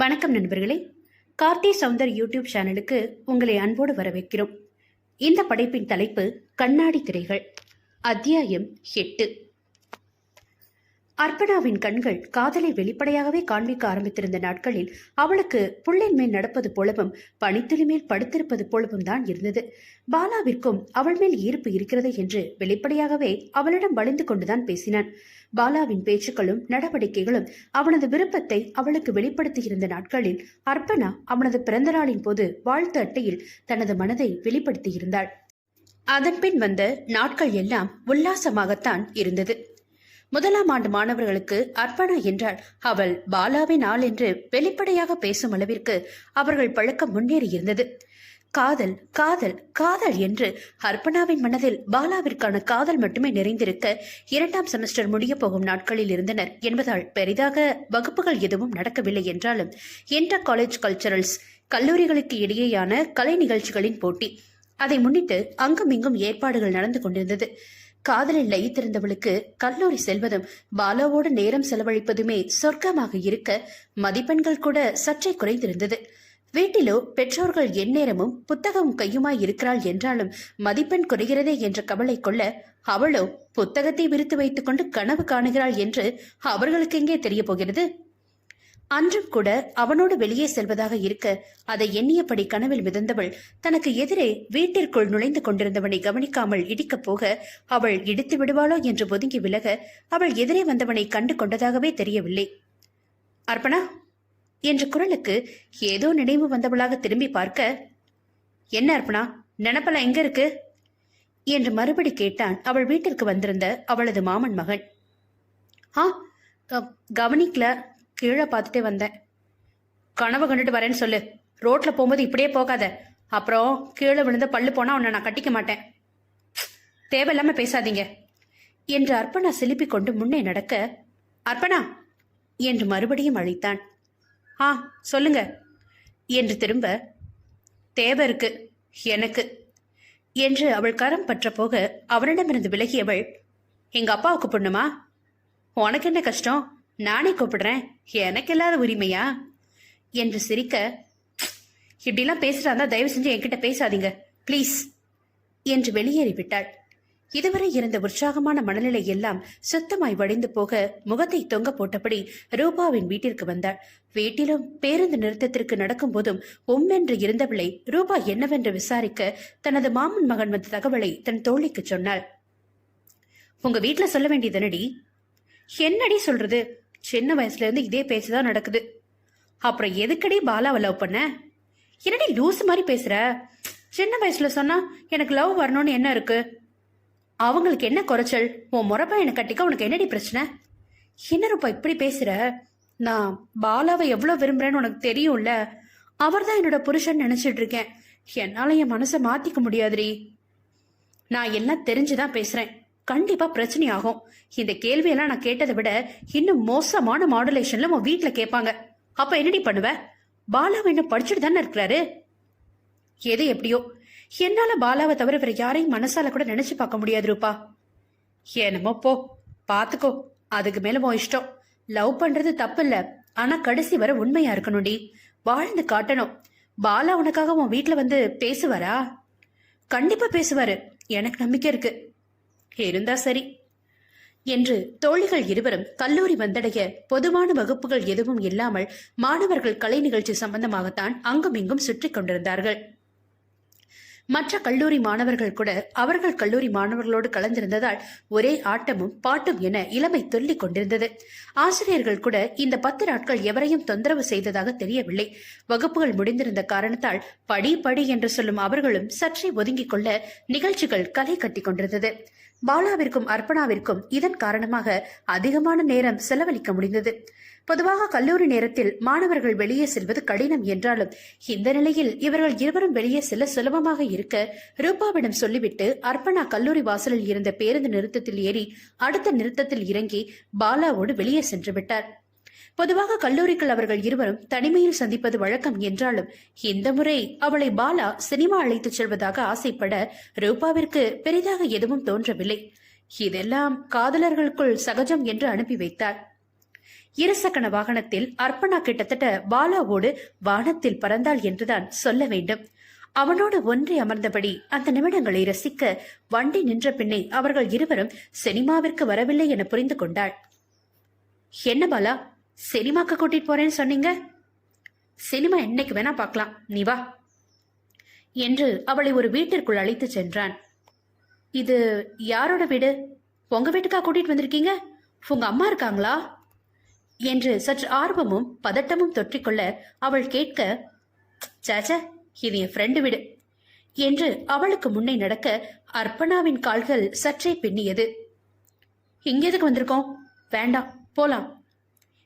வணக்கம் நண்பர்களே. கார்த்தி சவுந்தர் யூடியூப் சேனலுக்கு உங்களை அன்போடு வரவேற்கிறோம். இந்த படைப்பின் தலைப்பு கண்ணாடி திரைகள். அத்தியாயம் எட்டு. அர்ப்பணாவின் கண்கள் காதலை வெளிப்படையாகவே காண்பிக்க ஆரம்பித்திருந்த நாட்களில் அவளுக்கு புள்ளின் மேல் நடப்பது போலவும் பனித்துளி மேல் படுத்திருப்பது போலவும் தான் இருந்தது. பாலாவிற்கும் அவள் மேல் ஈர்ப்பு இருக்கிறது என்று வெளிப்படையாகவே அவளிடம் வளைந்து கொண்டுதான் பேசினான். பாலாவின் பேச்சுக்களும் நடவடிக்கைகளும் அவனது விருப்பத்தை அவளுக்கு வெளிப்படுத்தியிருந்த நாட்களில் அர்ப்பணா அவனது பிறந்தநாளின் போது வாழ்த்து அட்டையில் தனது மனதை வெளிப்படுத்தியிருந்தாள். அதன்பின் வந்த நாட்கள் எல்லாம் உல்லாசமாகத்தான் இருந்தது. முதலாம் ஆண்டு மாணவர்களுக்கு அர்ப்பணா என்றால் அவள் பாலாவின் ஆள் என்று வெளிப்படையாக பேசும் அளவிற்கு அவர்கள் பழக்கம் முன்னேறியிருந்தது காதல் காதல் காதல் என்று அர்ப்பணாவின் மனதில் பாலாவிற்கான காதல் மட்டுமே நிறைந்திருக்க இரண்டாம் செமஸ்டர் முடிய போகும் நாட்களில் இருந்தனர் என்பதால் பெரிதாக வகுப்புகள் எதுவும் நடக்கவில்லை என்றாலும் இன்டர் காலேஜ் கல்ச்சரல்ஸ் கல்லூரிகளுக்கு இடையேயான கலை நிகழ்ச்சிகளின் போட்டி. அதை முன்னிட்டு அங்கும் இங்கும் ஏற்பாடுகள் நடந்து கொண்டிருந்தது. காதலில் லயித்திருந்தவளுக்கு கல்லூரி செல்வதும் பாலாவோடு நேரம் செலவழிப்பதுமே சொர்க்கமாக இருக்க மதிப்பெண்கள் கூட சற்றே குறைந்திருந்தது. வீட்டிலோ பெற்றோர்கள் எந்நேரமும் புத்தகம் கையுமாய் இருக்கிறாள் என்றாலும் மதிப்பெண் குறைகிறதே என்ற கவலை கொள்ள அவளோ புத்தகத்தை விரித்து வைத்துக் கொண்டு கனவு காணுகிறாள் என்று அவர்களுக்கு எங்கே தெரிய போகிறது? அன்றும் கூட அவனோடு வெளியே செல்வதாக இருக்க அதை எண்ணியபடி கனவில் மிதந்தவள் தனக்கு எதிரே வீட்டிற்குள் நுழைந்து கொண்டிருந்தவனை கவனிக்காமல் இடிக்கப் போக அவள் இடித்து விடுவாளோ என்று ஒதுங்கி விலக அவள் எதிரே வந்தவனை கண்டு கொண்டதாகவே தெரியவில்லை. அர்ப்பணா? என்ற குரலுக்கு ஏதோ நினைவு வந்தவளாக திரும்பி பார்க்க என்ன அர்ப்பணா? நினப்பெல்லாம் எங்க இருக்கு? என்று மறுபடி கேட்டான் அவள் வீட்டிற்கு வந்திருந்த அவளது மாமன் மகன். ஆ கவனிக்கல. கீழே பார்த்துட்டே வந்தேன். கனவு கண்டுட்டு வரேன்னு சொல்லு. ரோட்ல போகும்போது இப்படியே போகாத. அப்புறம் கீழே விழுந்து பல்லு போனா உன்னை நான் கட்டிக்க மாட்டேன். தேவையில்லாம பேசாதீங்க. என்று அர்ப்பணா சிலுப்பிக் கொண்டு முன்னே நடக்க அர்ப்பணா என்று மறுபடியும் அழைத்தான். ஆ சொல்லுங்க என்று திரும்ப தேவை இருக்கு எனக்கு என்று அவள் கரம் பற்ற போக அவனிடமிருந்து விலகியவள் எங்க அப்பாவுக்கு பொண்ணுமா? உனக்கு என்ன கஷ்டம்? நானே கூப்பிடுறேன். எனக்கு இல்லாத உரிமையா? என்று சிரிக்க இப்படிலாம் பேசுறா இருந்தா தயவு செஞ்சு என்கிட்ட பேசாதீங்க. ப்ளீஸ் என்று வெளியேறிவிட்டாள். இதுவரை இருந்த உற்சாகமான மனநிலை எல்லாம் சுத்தமாய் வடிந்து போக முகத்தை தொங்க போட்டபடி ரூபாவின் வீட்டிற்கு வந்தாள். வீட்டிலும் பேருந்து நிறுத்தத்திற்கு நடக்கும் போதும் உம்மென்று இருந்தவளை ரூபா என்னவென்று விசாரிக்க தனது மாமன் மகன் வந்த தகவலை தன் தோழிக்கு சொன்னாள். உங்க வீட்டுல சொல்ல வேண்டியதுனடி என்னடி சொல்றது? சின்ன வயசுல இருந்து இதே பேச்சுதான் நடக்குது. அப்புறம் எதுக்கடி பாலாவை லவ் பண்ண? என்னடி லூஸ் மாதிரி பேசுற? சின்ன வயசுல சொன்னா எனக்கு லவ் வரணும்னு என்ன இருக்கு? அவங்களுக்கு என்ன குறைச்சல்? உன் முறப்பையனை கட்டிக்க உனக்கு என்னடி பிரச்சனை? என்ன ரூபா இப்படி பேசுற? நான் பாலாவை எவ்வளவு விரும்புறேன்னு உனக்கு தெரியும்ல? அவர்தான் என்னோட புருஷன் நினைச்சிட்டு இருக்கேன். என்னால என் மனசை மாத்திக்க முடியாதுடி. நான் எல்லாம் தெரிஞ்சுதான் பேசுறேன். கண்டிப்பா பிரச்சனை ஆகும் இந்த கேள்வியெல்லாம் நான் கேட்டதை விட இன்னும் மோசமான மாடுலேஷன்ல உன் வீட்டுல கேட்பாங்க. அப்ப என்னடி பண்ணுவ? பாலாவை என்ன படிச்சுட்டு தானே இருக்கிறாரு? எது எப்படியோ. என்னால பாலாவை தவிர வேற யாரையும் மனசால கூட நினைச்சு பார்க்க முடியாது ரூபா. என்னமோ போ பாத்துக்கோ. அதுக்கு மேல உன் இஷ்டம். லவ் பண்றது தப்பு இல்ல ஆனா கடைசி வர உண்மையா இருக்கணும்டி. வாழ்ந்து காட்டணும். பாலா உனக்காக உன் வீட்டுல வந்து பேசுவாரா? கண்டிப்பா பேசுவாரு. எனக்கு நம்பிக்கை இருக்கு. இருந்தா சரி. என்று தோழிகள் இருவரும் கல்லூரி வந்தடைய பொதுவான வகுப்புகள் எதுவும் இல்லாமல் மாணவர்கள் கலை நிகழ்ச்சி சம்பந்தமாகத்தான் அங்கும் இங்கும் சுற்றிக் கொண்டிருந்தார்கள். மற்ற கல்லூரி மாணவர்கள் கூட அவர்கள் கல்லூரி மாணவர்களோடு கலந்திருந்ததால் ஒரே ஆட்டமும் பாட்டும் என இளமை தொல்லிக் கொண்டிருந்தது. ஆசிரியர்கள் கூட இந்த பத்து நாட்கள் எவரையும் தொந்தரவு செய்ததாக தெரியவில்லை. வகுப்புகள் முடிந்திருந்த காரணத்தால் படி படி என்று சொல்லும் அவர்களும் சற்றே ஒதுங்கிக் கொள்ள நிகழ்ச்சிகள் கலை கட்டிக் கொண்டிருந்தது. பாலாவிற்கும் அர்ப்பணாவிற்கும் இதன் காரணமாக அதிகமான நேரம் செலவழிக்க முடிந்தது. பொதுவாக கல்லூரி நேரத்தில் மாணவர்கள் வெளியே செல்வது கடினம் என்றாலும் இந்த நிலையில் இவர்கள் இருவரும் வெளியே செல்ல சுலபமாக இருக்க ரூபாவிடம் சொல்லிவிட்டு அர்ப்பணா கல்லூரி வாசலில் இருந்த பேருந்து நிறுத்தத்தில் ஏறி அடுத்த நிறுத்தத்தில் இறங்கி பாலாவோடு வெளியே சென்று விட்டார். பொதுவாக கல்லூரிக்குள் அவர்கள் இருவரும் தனிமையில் சந்திப்பது வழக்கம் என்றாலும் இந்த முறை அவளை பாலா சினிமா அழைத்துச் செல்வதாக ஆசைப்பட ரூபாவிற்கு பெரிதாக எதுவும் தோன்றவில்லை. இதெல்லாம் காதலர்களுக்குள் சகஜம் என்று அனுப்பி வைத்தார் இருசக்கன வாகனத்தில் அர்ப்பணா கிட்டத்தட்ட பாலாவோடு வானத்தில் பறந்தாள் என்றுதான் சொல்ல வேண்டும். அவனோடு ஒன்றி அமர்ந்தபடி அந்த நிமிடங்களை ரசிக்க வண்டி நின்ற பின்னே அவர்கள் இருவரும் சினிமாவிற்கு வரவில்லை என புரிந்து கொண்டாள். என்ன பாலா? சினிமாக்கு கூட்டிட்டு போறேன்னு சொன்னீங்க? சினிமா என்னைக்கு வேணா பார்க்கலாம். நீ வா. என்று அவளை ஒரு வீட்டிற்குள் அழைத்து சென்றான். இது யாரோட வீடு? உங்க வீட்டுக்கா கூட்டிட்டு வந்திருக்கீங்க? உங்க அம்மா இருக்காங்களா? என்று சற்று ஆர்வமும் பதட்டமும் தொற்றிக்கொள்ள அவள் கேட்க சேச்சே இது என் ஃப்ரெண்டு வீடு என்று அவளுக்கு முன்னே நடக்க அர்ப்பணாவின் கால்கள் சற்றே பின்னியது. இங்க எதுக்கு வந்திருக்கோம்? வேண்டாம் போலாம்.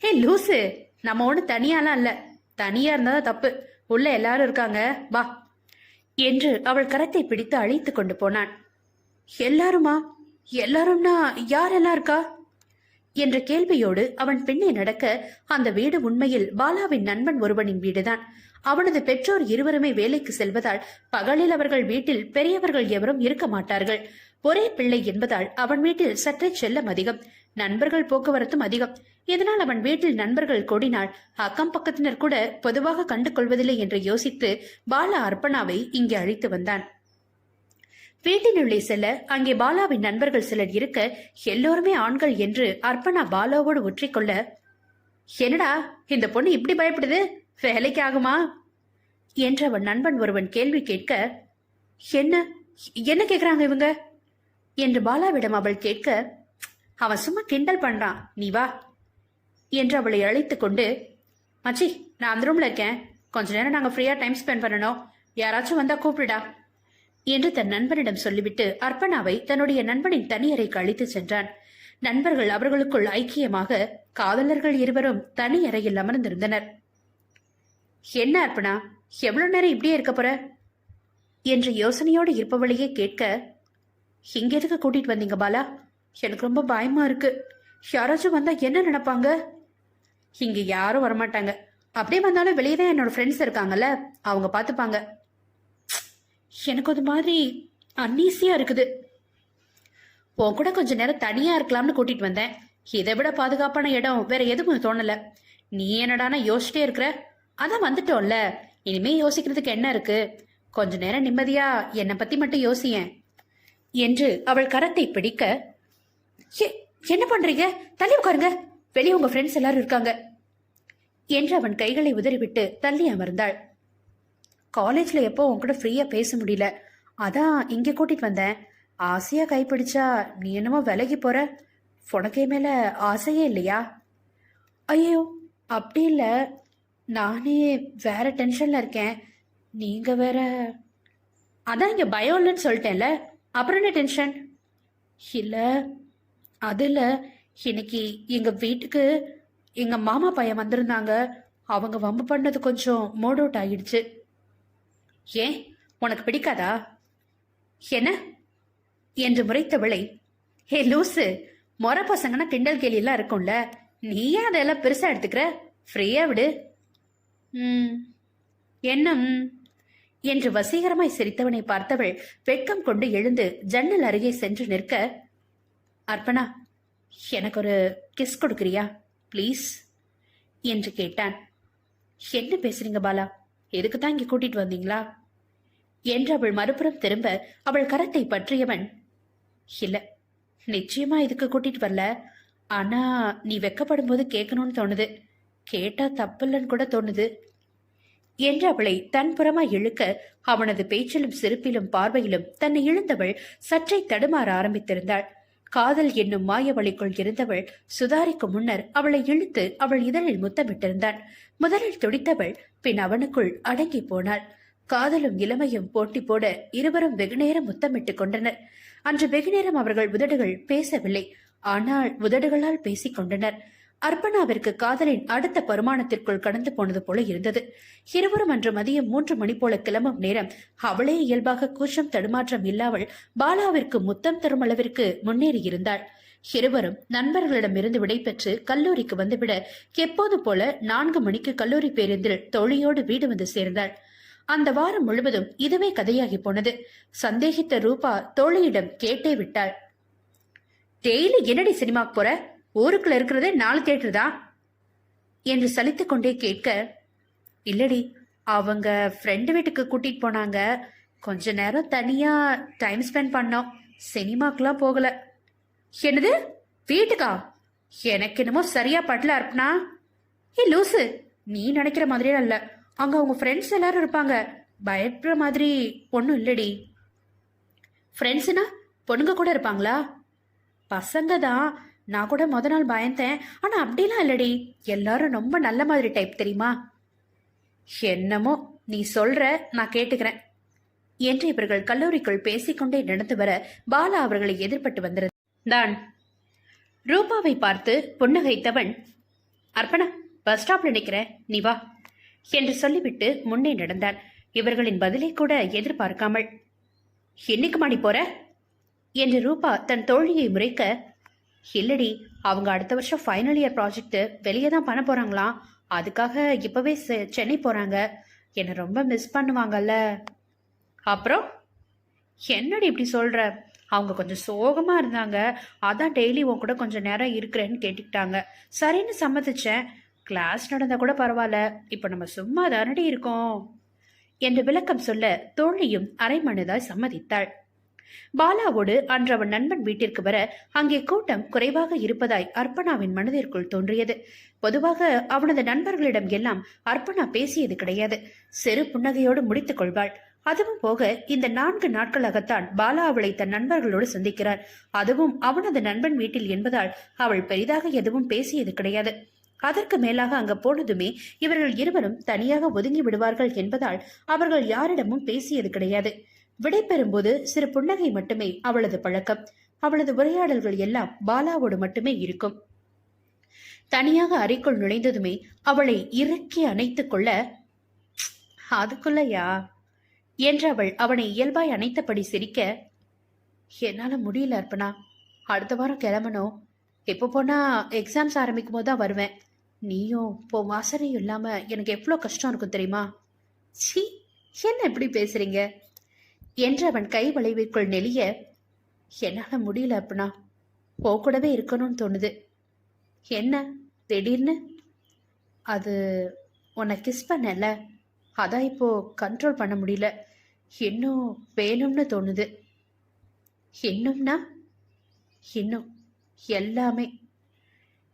ஹே லூசு. நம்ம ஒண்ணு தனியாலாம் இல்ல. தனியா இருந்தாதான் தப்பு. உள்ள எல்லாரும் இருக்காங்க. வா. என்று அவள் கரத்தை பிடித்து அழைத்து கொண்டு போனான். எல்லாருமா? எல்லாரும்னா யாரெல்லாம் இருக்கா? என்ற கேள்வியோடு அவன் பின்னே நடக்க அந்த வீடு உண்மையில் பாலாவின் நண்பன் ஒருவனின் வீடுதான். அவனது பெற்றோர் இருவருமே வேலைக்கு செல்வதால் பகலில் அவர்கள் வீட்டில் பெரியவர்கள் எவரும் இருக்க மாட்டார்கள். ஒரே பிள்ளை என்பதால் அவன் வீட்டில் சற்றே செல்லம் அதிகம். நண்பர்கள் போக்குவரத்தும் அதிகம். இதனால் அவன் வீட்டில் நண்பர்கள் கூடினால் அக்கம் பக்கத்தினர் கூட பொதுவாக கண்டு கொள்வதில்லை என்று யோசித்து பாலா அர்ப்பணாவை இங்கே அழைத்து வந்தான். வீட்டினுள்ளே செல்ல அங்கே பாலாவின் நண்பர்கள் சிலர் இருக்க எல்லோருமே ஆண்கள் என்று அர்ப்பணா பாலாவோடு ஒற்றிக்கொள்ள என்னடா இந்த பொண்ணு இப்படி பயப்படுது? வேலைக்கு ஆகுமா? என்று அவன் நண்பன் ஒருவன் கேள்வி கேட்க என்ன என்ன கேக்குறாங்க இவங்க? என்று பாலாவிடம் அவள் கேட்க அவன் சும்மா கிண்டல் பண்றான் நீ வா. என்று அவளை அழைத்து கொண்டு மச்சி நான் அந்த ரூம்ல இருக்கேன். கொஞ்ச நேரம் நாங்க ஃப்ரீயா டைம் ஸ்பெண்ட் பண்ணணும். யாராச்சும் வந்தா கூப்பிடுடா. என்று தன் நண்பனிடம் சொல்லிவிட்டு அர்ப்பணாவை தன்னுடைய நண்பனின் தனியறைக்கு அழைத்து சென்றான். நண்பர்கள் அவர்களுக்குள் ஐக்கியமாக காதலர்கள் இருவரும் தனி அறையில் அமர்ந்திருந்தனர். என்ன அர்ப்பணா? எவ்வளவு நேரம் இப்படியே இருக்க போற? என்று யோசனையோடு இருப்பவளையே கேட்க இங்க எதுக்கு கூட்டிட்டு வந்தீங்க பாலா? எனக்கு ரொம்ப பயமா இருக்கு. யாராச்சும் வந்தா என்ன நினைப்பாங்க? இங்க யாரும் வரமாட்டாங்க. அப்படியே வந்தாலும் வெளியே தான் என்னோட ஃப்ரெண்ட்ஸ் இருக்காங்கல்ல அவங்க பார்த்துப்பாங்க. எனக்கு அது மாதிரி அன்னீசியா இருக்குது. உன் கூட கொஞ்ச நேரம் தனியா இருக்கலாம்னு கூட்டிட்டு வந்தேன். இதை விட பாதுகாப்பான இடம் வேற எதுவும் தோணல. நீ என்னடானா யோசிச்சிட்டே இருக்கிற? அதான் வந்துட்டோம்ல. இனிமே யோசிக்கிறதுக்கு என்ன இருக்கு? கொஞ்ச நேரம் நிம்மதியா என்னை பத்தி மட்டும் யோசியேன். என்று அவள் கரத்தை பிடிக்க என்ன பண்றீங்க? தள்ளி உட்காருங்க. வெளியே உங்க ஃப்ரெண்ட்ஸ் எல்லாரும் இருக்காங்க. என்று அவன் கைகளை உதறிவிட்டு தள்ளி அமர்ந்தாள். காலேஜ்ல எப்போ உன் கூட ஃப்ரீயா பேச முடியல? அதான் இங்க கூட்டிட்டு வந்தேன். ஆசையா கைப்பிடிச்சா நீ என்னமோ விலகி போற? உனக்கே மேல ஆசையே இல்லையா? ஐயோ அப்படி இல்ல. நானே வேற டென்ஷன்ல இருக்கேன். நீங்க வேற அதான் இங்க பயம் இல்லைன்னு சொல்லிட்டேன்ல. அப்புறம் என்ன டென்ஷன் இல்ல அதில் இன்னைக்கு எங்க வீட்டுக்கு எங்க மாமா பையன் வந்திருந்தாங்க. அவங்க வம்பு பண்ணது கொஞ்சம் மோட் அவுட் ஆகிடுச்சு ஏன்? உனக்கு பிடிக்காதா? என்ன? என்று முறைத்தவளை ஹே லூசு மொர பசங்கன்னா கிண்டல் கேலி எல்லாம் இருக்கும்ல. நீ ஏன் அதெல்லாம் பெருசா எடுத்துக்கிற? ஃப்ரீயா விடு. ம் என்ன என்று வசீகரமாய் சிரித்தவனை பார்த்தவள் வெட்கம் கொண்டு எழுந்து ஜன்னல் அருகே சென்று நிற்க அர்ப்பணா எனக்கு ஒரு கிஸ் கொடுக்குறியா? ப்ளீஸ் என்று கேட்டான். என்ன பேசுறீங்க பாலா? எதுக்கு தான் இங்க கூட்டிட்டு வந்தீங்களா? என்று அவள் மறுபுறம் திரும்ப அவள் கரத்தை பற்றியவன் இல்ல நிச்சயமா இதுக்கு கூட்டிட்டு வரல. ஆனா நீ வெக்கப்படும் போது கேட்கணும்னு தோணுது. கேட்டா தப்பில்லன்னு கூட தோணுது. என்று அவளை தன்புறமா இழுக்க அவனது பேச்சிலும் சிரிப்பிலும் பார்வையிலும் தன்னை இழுந்தவள் சற்றே தடுமாற ஆரம்பித்திருந்தாள். காதல் என்னும் மாய வழிக்குள் இருந்தவள் சுதாரிக்கு முன்னர் அவளை இழுத்து அவள் இதழில் முத்தமிட்டிருந்தான் முதலில் துடித்தவள் பின் அவனுக்குள் அடங்கி போனாள். காதலும் இளமையும் போட்டி போட இருவரும் வெகுநேரம் முத்தமிட்டுக் கொண்டனர். அன்று வெகுநேரம் அவர்கள் உதடுகள் பேசவில்லை. ஆனால் உதடுகளால் பேசிக் கொண்டனர். அர்ப்பணாவிற்கு காதலின் அடுத்த பருமானத்திற்குள் கடந்து போனது போல இருந்தது. இருவரும் அன்று மதியம் மூன்று மணி போல கிளம்பும் நேரம் அவளே இயல்பாக கூச்சம் தடுமாற்றம் இல்லாமல் பாலாவிற்கு முத்தம் தரும் அளவிற்கு முன்னேறி இருந்தாள். இருவரும் நண்பர்களிடமிருந்து விடைபெற்று கல்லூரிக்கு வந்துவிட எப்போது போல நான்கு மணிக்கு கல்லூரி பேருந்தில் தோழியோடு வீடு வந்து சேர்ந்தாள். அந்த வாரம் முழுவதும் இதுவே கதையாகி போனது. சந்தேகித்த ரூபா தோழியிடம் கேட்டே விட்டாள். டெய்லி என்னடி சினிமாக்கு போற? ஊருக்குள்ள இருக்கிறதே நாலு தேட்டர் தான் என்று சலித்து கொண்டே கேட்க இல்லடி அவங்க ஃப்ரெண்டு வீட்டுக்கு கூட்டிட்டு போனாங்க. கொஞ்ச நேரம் தனியா டைம் ஸ்பெண்ட் பண்ணோம். சினிமாக்கெல்லாம் போகல. என்னது? வீட்டுக்கா? எனக்கு என்னமோ சரியா படல இருப்பனா ஏ லூசு நீ நினைக்கிற மாதிரியே இல்ல அங்க அவங்க ஃப்ரெண்ட்ஸ் எல்லாரும் இருப்பாங்க. பயப்படுற மாதிரி ஒன்றும் இல்லடி. ஃப்ரெண்ட்ஸுனா பொண்ணுங்க கூட இருப்பாங்களா? பசங்க தான். நான் கூட முத நாள் பயந்தேன். ஆனா அப்படிலாம் இல்லடி. எல்லாரும் ரொம்ப நல்ல மாதிரி டைப் தெரியுமா? என்னமோ நீ சொல்ற நான் கேட்டுக்கிறேன். என்று இவர்கள் கல்லூரிக்குள் பேசிக்கொண்டே நடந்து வர பாலா அவர்களை எதிர்பட்டு வந்திருந்தான் ரூபாவை பார்த்து புன்னகைத்தவன் அர்ப்பணா பஸ் ஸ்டாப்ல நிற்கிறேன் நீ வா. என்று சொல்லிவிட்டு முன்னே நடந்தான் இவர்களின் பதிலை கூட எதிர்பார்க்காமல் என்னைக்கு மாடி போற? என்று ரூபா தன் தோழியை முறைக்க இல்லடி அவங்க அடுத்த வருஷம் ஃபைனல் இயர் ப்ராஜெக்ட்டு வெளியே தான் பண்ண போறாங்களாம் அதுக்காக இப்பவே செ- சென்னை போறாங்க. என்னை ரொம்ப மிஸ் பண்ணுவாங்கல்ல. அப்புறம்? என்னடி இப்படி சொல்ற? அவங்க கொஞ்சம் சோகமா இருந்தாங்க. அதான் டெய்லி உன் கூட கொஞ்சம் நேரம் இருக்கிறேன்னு கேட்டுக்கிட்டாங்க. சரின்னு சம்மதிச்சேன். கிளாஸ் நடந்தா கூட பரவாயில்ல. இப்போ நம்ம சும்மா தானடி இருக்கோம். என்று விளக்கம் சொல்ல தோழியும் அரைமனதாய் சம்மதித்தாள். பாலாவோடு அன்று அவன் நண்பன் வீட்டிற்கு வர அங்கே கூட்டம் குறைவாக இருப்பதாய் அர்ப்பணாவின் மனதிற்குள் தோன்றியது. பொதுவாக அவனது நண்பர்களிடம் எல்லாம் அர்ப்பணா பேசியது கிடையாது. சிறு புன்னகையோடு முடித்துக் கொள்வாள். அதுவும் போக இந்த நான்கு நாட்களாகத்தான் பாலா அவளை தன் நண்பர்களோடு சந்திக்கிறார். அதுவும் அவனது நண்பன் வீட்டில் என்பதால் அவள் பெரிதாக எதுவும் பேசியது கிடையாது. அதற்கு மேலாக அங்க போனதுமே இவர்கள் இருவரும் தனியாக ஒதுங்கி விடுவார்கள் என்பதால் அவர்கள் யாரிடமும் பேசியது கிடையாது. விடைபெறும்போது சிறு புன்னகை மட்டுமே அவளது பழக்கம். அவளது உரையாடல்கள் எல்லாம் பாலாவோடு மட்டுமே இருக்கும். தனியாக அறைக்குள் நுழைந்ததுமே அவளை இறுக்கி அணைத்துக் கொள்ள அதுக்குள்ளயா? என்று அவள் அவனை இயல்பாய் அணைத்தபடி சிரிக்க என்னால முடியல அர்ப்பணா அடுத்த வாரம் கிளம்பணும் எப்போ போனா எக்ஸாம்ஸ் ஆரம்பிக்கும் போது தான் வருவேன். நீயும் இப்போ வாசனையும் இல்லாம எனக்கு எவ்வளோ கஷ்டம் இருக்கும் தெரியுமா? சி என்ன எப்படி பேசுறீங்க? என்று அவன் கை வளைவிற்குள் நெளிய என்னால முடியல அப்பனா போ கூடவே இருக்கணும்னு தோணுது. என்ன திடீர்னு? அது உன்னை கிஸ் பண்ணல அதான் இப்போ கண்ட்ரோல் பண்ண முடியல. இன்னும் வேணும்னு தோணுது. இன்னும்னா? இன்னும் எல்லாமே.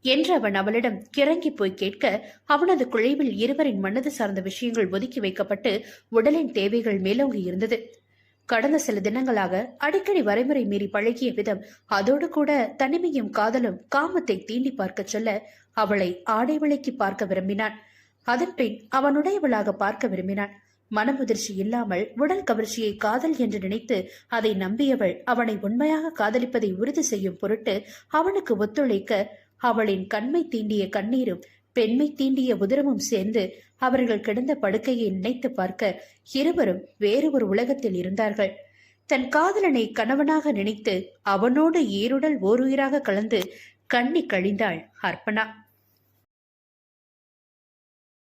என்று அவன் அவளிடம் கிறங்கி போய் கேட்க அவனது குழைவில் இருவரின் மனது சார்ந்த விஷயங்கள் ஒதுக்கி வைக்கப்பட்டு உடலின் தேவைகள் மேலோங்கி இருந்தது. கடந்த சில தினங்களாக அடிக்கடி வரைமுறை மீறி பழகிய விதம் அதோடு கூட தனிமையும் காதலும் காமத்தை தீண்டி பார்க்கச் சொல்ல அவளை ஆடை விலைக்கு பார்க்க விரும்பினான். அதன்பின் அவனுடையவளாக பார்க்க விரும்பினான். மனமுதிர்ச்சி இல்லாமல் உடல் கவர்ச்சியை காதல் என்று நினைத்து அதை நம்பியவள் அவனை உண்மையாக காதலிப்பதை உறுதி செய்யும் பொருட்டு அவனுக்கு ஒத்துழைக்க அவளின் கண்மை தீண்டிய கண்ணீரும் பெண்மை தீண்டிய உதிரமும் சேர்ந்து அவர்கள் கிடந்த படுக்கையை நினைத்து பார்க்க இருவரும் வேறு ஒரு உலகத்தில் இருந்தார்கள். தன் காதலனை கணவனாக நினைத்து அவனோடு ஈருடல் ஓருயிராக கலந்து கண்ணி கழிந்தாள் அர்ப்பணா.